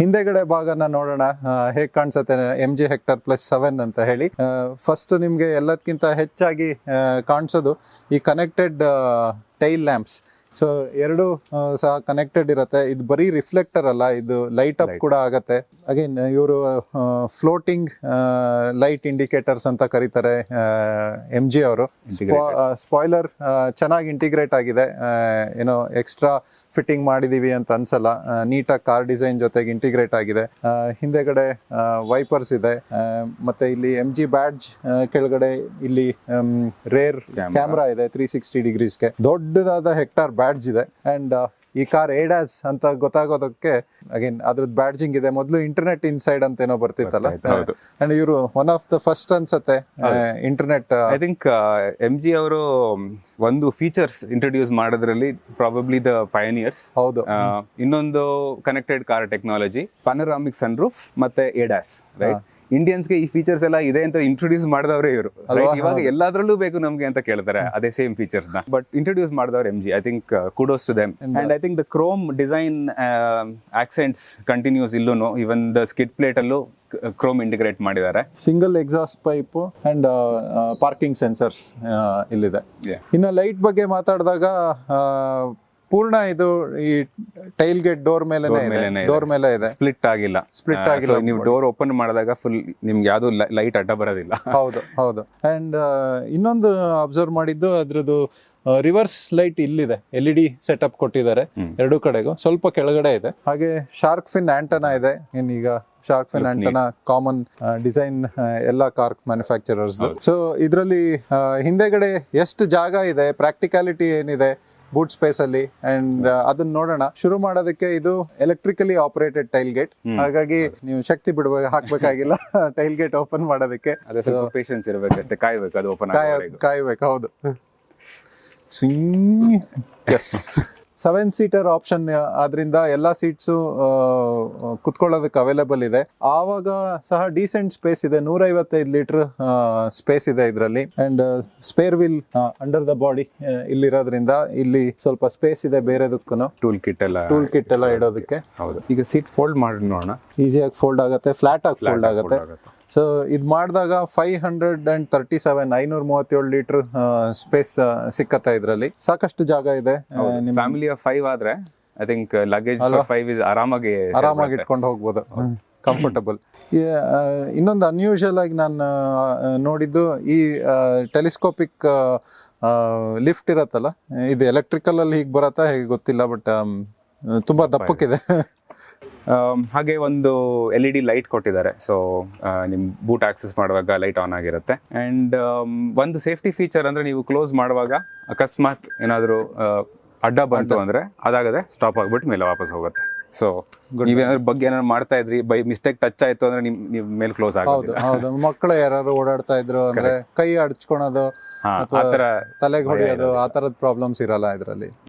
ಹಿಂದೆಗಡೆ ಭಾಗನ ನೋಡೋಣ. ಹೇಗೆ ಕಾಣಿಸುತ್ತೆ M G Hector plus seven ಅಂತ ಹೇಳಿ. ಫಸ್ಟ್ ನಿಮಗೆ ಎಲ್ಲದಕ್ಕಿಂತ ಹೆಚ್ಚಾಗಿ ಕಾಣಿಸೋದು ಈ ಕನೆಕ್ಟೆಡ್ ಟೈಲ್ ಲ್ಯಾಂಪ್ಸ್ ಸೊ ಎರಡು ಸಹ ಕನೆಕ್ಟೆಡ್ ಇರುತ್ತೆ. ಇದು ಬರೀ ರಿಫ್ಲೆಕ್ಟರ್ ಅಲ್ಲ ಇದು ಲೈಟ್ ಅಪ್ ಕೂಡ ಆಗತ್ತೆ. ಅಗೇನ್ ಇವರು ಫ್ಲೋಟಿಂಗ್ ಲೈಟ್ ಇಂಡಿಕೇಟರ್ಸ್ ಅಂತ ಕರೀತಾರೆ ಎಂ ಜಿ ಅವರು. ಸ್ಪಾಯ್ಲರ್ ಚೆನ್ನಾಗಿ ಇಂಟಿಗ್ರೇಟ್ ಆಗಿದೆ. ಏನೋ ಎಕ್ಸ್ಟ್ರಾ ಫಿಟ್ಟಿಂಗ್ ಮಾಡಿದೀವಿ ಅಂತ ಅನ್ಸಲ್ಲ. ನೀಟಾಗಿ ಕಾರ್ ಡಿಸೈನ್ ಜೊತೆಗೆ ಇಂಟಿಗ್ರೇಟ್ ಆಗಿದೆ. ಹಿಂದೆಗಡೆ ವೈಪರ್ಸ್ ಇದೆ. ಮತ್ತೆ ಇಲ್ಲಿ ಎಂ ಜಿ ಬ್ಯಾಡ್ಜ್ ಕೆಳಗಡೆ ಇಲ್ಲಿ ರೇರ್ ಕ್ಯಾಮ್ರಾ ಇದೆ ತ್ರೀ ಸಿಕ್ಸ್ಟಿ ಡಿಗ್ರೀಸ್ಗೆ ದೊಡ್ಡದಾದ ಹೆಕ್ಟಾರ್ ಬ್ಯಾಡ್ಜ್ ಇದೆ. ಅಂಡ್ ಈ ಕಾರ್ ಏಡಾಸ್ ಅಂತ ಗೊತ್ತಾಗೋದಕ್ಕೆ ಅಗೇನ್ ಅದ್ರದ್ದು ಬ್ಯಾಡ್ಜಿಂಗ್ ಇದೆ. ಮೊದಲು ಇಂಟರ್ನೆಟ್ ಇನ್ಸೈಡ್ ಅಂತ ಏನೋ ಬರ್ತಿತ್ತಲ್ಲ. ಅಂಡ್ ಇವರು ಒನ್ ಆಫ್ ದ ಫಸ್ಟ್ ಅನ್ಸತ್ತೆ internet I think M G ಅವರು ಒಂದು ಫೀಚರ್ಸ್ ಇಂಟ್ರೊಡ್ಯೂಸ್ ಮಾಡೋದ್ರಲ್ಲಿ ಪ್ರಾಬಬ್ಲಿ ದ ಪಯನಿಯರ್ಸ್ ಹೌದು. ಇನ್ನೊಂದು connected car technology panoramic sunroof ಮತ್ತೆ ಏಡಾಸ್ ರೈಟ್ ಇಂಡಿಯನ್ಸ್ಗೆ ಈ ಫೀಚರ್ಸ್ ಎಲ್ಲ ಇದೆ ಅಂತ ಇಂಟ್ರೊಡ್ಯೂಸ್ ಮಾಡಿದವರೇ ಇವರು. ಇವಾಗ ಎಲ್ಲಾದ್ರಲ್ಲೂ ಬೇಕು ನಮ್ಗೆ ಅಂತ ಕೇಳ್ತಾರೆ. ಅದೇ ಸೇಮ್ ಫೀಚರ್ಸ್ನ. ಬಟ್ ಇಂಟ್ರೊಡ್ಯೂಸ್ ಮಾಡಿದವ್ರು M G I think kudos to them and I think the chrome design accents continues ಇಲ್ಲೂ ಇವನ್ ದ ಸ್ಕಿಟ್ ಪ್ಲೇಟ್ ಅಲ್ಲೂ ಕ್ರೋಮ್ ಇಂಟಿಗ್ರೇಟ್ ಮಾಡಿದ್ದಾರೆ. Single exhaust pipe and parking sensors ಇಲ್ಲಿದೆ. ಇನ್ನು ಲೈಟ್ ಬಗ್ಗೆ ಮಾತಾಡಿದಾಗ ಆ, ಪೂರ್ಣ ಇದು ಈ ಟೈಲ್ ಗೇಟ್ ಡೋರ್ ಮೇಲೆ ಮೇಲೆನೆ ಇದೆ. ಡೋರ್ ಮೇಲೆ ಇದೆ. ಸ್ಪ್ಲಿಟ್ ಆಗಿಲ್ಲ. ಸ್ಪ್ಲಿಟ್ ಆಗಿಲ್ಲ. ನೀವು ಡೋರ್ ಓಪನ್ ಮಾಡಿದಾಗ ಫುಲ್ ನಿಮ್ಗೆ ಯಾವ್ದು ಲೈಟ್ ಅಡ್ಡ ಬರೋದಿಲ್ಲ. ಹೌದು ಹೌದು. ಅಂಡ್ ಇನ್ನೊಂದು ಅಬ್ಸರ್ವ್ ಮಾಡಿದ್ದು ಅದ್ರದ್ದು ರಿವರ್ಸ್ ಲೈಟ್ ಇಲ್ಲಿದೆ. ಎಲ್ ಇ ಡಿ ಸೆಟಪ್ ಕೊಟ್ಟಿದ್ದಾರೆ ಎರಡು ಕಡೆಗೂ. ಸ್ವಲ್ಪ ಕೆಳಗಡೆ ಇದೆ. ಹಾಗೆ ಶಾರ್ಕ್ ಫಿನ್ ಆಂಟನ ಇದೆ. ಏನೀಗ shark fin antenna common design ಎಲ್ಲ ಕಾರ್ ಮ್ಯಾನುಫ್ಯಾಕ್ಚರರ್ಸ್ ಸೊ ಇದರಲ್ಲಿ ಹಿಂದೆಗಡೆ ಎಷ್ಟು ಜಾಗ ಇದೆ? ಪ್ರಾಕ್ಟಿಕಾಲಿಟಿ ಏನಿದೆ? ಬೂಟ್ ಸ್ಪೇಸ್ ಅಲ್ಲಿ ಅಂಡ್ ಅದನ್ನ ನೋಡೋಣ. ಶುರು ಮಾಡೋದಕ್ಕೆ ಇದು ಎಲೆಕ್ಟ್ರಿಕಲಿ ಆಪರೇಟೆಡ್ ಟೈಲ್ ಗೇಟ್ ಹಾಗಾಗಿ ನೀವು ಶಕ್ತಿ ಬಿಡಬೇಕು ಹಾಕ್ಬೇಕಾಗಿಲ್ಲ. ಟೈಲ್ ಗೇಟ್ ಓಪನ್ ಮಾಡೋದಕ್ಕೆ ಪೇಷನ್ಸ್ ಇರಬೇಕಷ್ಟೇ ಕಾಯ್ಬೇಕು ಅದು ಓಪನ್ ಕಾಯ ಕಾಯ್ಬೇಕು ಹೌದು. ಎಸ್ ಸೆವೆನ್ ಸೀಟರ್ ಆಪ್ಷನ್ ಆದ್ರಿಂದ ಎಲ್ಲ ಸೀಟ್ಸು ಕುತ್ಕೊಳ್ಳೋದಕ್ಕೆ ಅವೈಲೇಬಲ್ ಇದೆ. ಆವಾಗ ಸಹ ಡೀಸೆಂಟ್ ಸ್ಪೇಸ್ ಇದೆ. ನೂರೈವತ್ತೈದು ಲೀಟರ್ ಸ್ಪೇಸ್ ಇದೆ ಇದರಲ್ಲಿ. And spare wheel under the body ಇಲ್ಲಿರೋದ್ರಿಂದ ಇಲ್ಲಿ ಸ್ವಲ್ಪ ಸ್ಪೇಸ್ ಇದೆ ಬೇರೆದಕ್ಕೂ ಟೂಲ್ ಕಿಟ್ ಎಲ್ಲ ಟೂಲ್ ಕಿಟ್ ಎಲ್ಲ ಇಡೋದಕ್ಕೆ. ಹೌದು. ಈಗ ಸೀಟ್ ಫೋಲ್ಡ್ ಮಾಡಿ ನೋಡೋಣ. ಈಸಿಯಾಗಿ ಫೋಲ್ಡ್ ಆಗುತ್ತೆ. ಫ್ಲಾಟ್ ಆಗಿ ಫೋಲ್ಡ್ ಆಗುತ್ತೆ. ಆಗುತ್ತೆ. ಸೊ ಇದು ಮಾಡಿದಾಗ five hundred and thirty seven ಐನೂರ ಮೂವತ್ತೇಳು ಲೀಟರ್ ಸ್ಪೇಸ್ ಸಿಕ್ಕತ್ತೆ ಇದರಲ್ಲಿ. ಸಾಕಷ್ಟು ಜಾಗ ಇದೆ. ನಿಮ್ಮ ನಿಮ್ ಫ್ಯಾಮಿಲಿ ಆಫ್ ಫೈವ್ ಆದ್ರೆ I think luggage five is ಆರಾಮಾಗಿ ಆರಾಮಾಗಿ ಇಟ್ಕೊಂಡು ಹೋಗ್ಬೋದು. ಕಂಫರ್ಟಬಲ್ ಇನ್ನೊಂದು ಅನ್ಯೂಶಲ್ ಆಗಿ ನಾನು ನೋಡಿದ್ದು ಈ ಟೆಲಿಸ್ಕೋಪಿಕ್ ಲಿಫ್ಟ್ ಇರತ್ತಲ್ಲ ಇದು ಎಲೆಕ್ಟ್ರಿಕಲ್ ಅಲ್ಲಿ ಹೀಗೆ ಬರತ್ತಾ ಹೇಗೆ ಗೊತ್ತಿಲ್ಲ ಬಟ್ ತುಂಬಾ ದಪ್ಪಕ್ಕಿದೆ. ಹಾಗೆ ಒಂದು ಎಲ್ ಇ ಡಿ ಲೈಟ್ ಕೊಟ್ಟಿದ್ದಾರೆ. ಸೊ ನಿಮ್ ಬೂಟ್ ಆಕ್ಸೆಸ್ ಮಾಡುವಾಗ ಲೈಟ್ ಆನ್ ಆಗಿರುತ್ತೆ. ಅಂಡ್ ಒಂದು ಸೇಫ್ಟಿ ಫೀಚರ್ ಅಂದ್ರೆ ನೀವು ಕ್ಲೋಸ್ ಮಾಡುವಾಗ ಅಕಸ್ಮಾತ್ ಏನಾದ್ರು ಅಡ್ಡ ಬಂತು ಅಂದ್ರೆ ಅದಾಗದೆ ಸ್ಟಾಪ್ ಆಗ್ಬಿಟ್ಟು ಮೇಲೆ ವಾಪಸ್ ಹೋಗುತ್ತೆ. ಸೊ ನೀವೇನಾದ್ರು ಬಗ್ಗೆ ಏನಾದ್ರು ಮಾಡ್ತಾ ಇದ್ರಿ ಬೈ ಮಿಸ್ಟೇಕ್ ಟಚ್ ಆಯ್ತು ಅಂದ್ರೆ ನಿಮ್ ನಿಮ್ ಮೇಲೆ ಕ್ಲೋಸ್ ಆಗೋದಿಲ್ಲ. ಹೌದು. ಮಕ್ಕಳು ಯಾರು ಓಡಾಡ್ತಾ ಇದ್ರು ಅಂದ್ರೆ ಕೈ ಅಡ್ಚ್ಕೊಳೋದು ತಲೆಗೆ ಹೊಡೆಯೋದು ಆ ತರದ ಪ್ರಾಬ್ಲಮ್ಸ್ ಇರಲ್ಲ ಇದರಲ್ಲಿ.